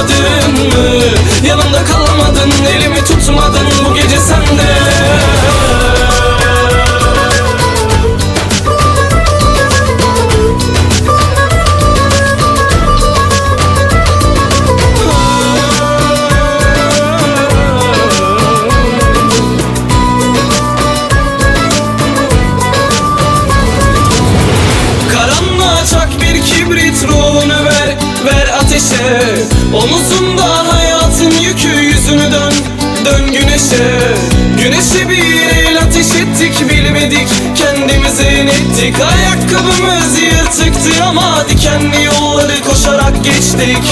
koklamadın mı? Yanımda kalmadın, elimi tutmadın bu gece sende. Karanlığa çak bir kibrit ruhunu ver Ver ateşe Omuzunda hayatın yükü yüzünü dön. Dön güneşe. Güneşe bir el ateş ettik bilmedik. Kendimize inettik. Ayakkabımız yırtıktı ama Dikenli yolları koşarak geçtik.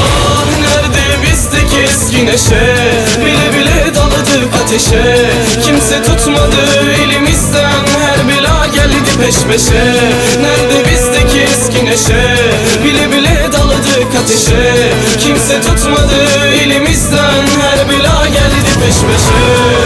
Ah nerede bizdeki eski neşe? Bile bile daladık ateşe. Kimse tutmadı elimizden. Her bela geldi peş peşe. Nerede eski neşe Bile bile daladık ateşe. Kimse tutmadı elimizden. Her bela geldi peş peşe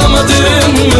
Ağlamadın mı?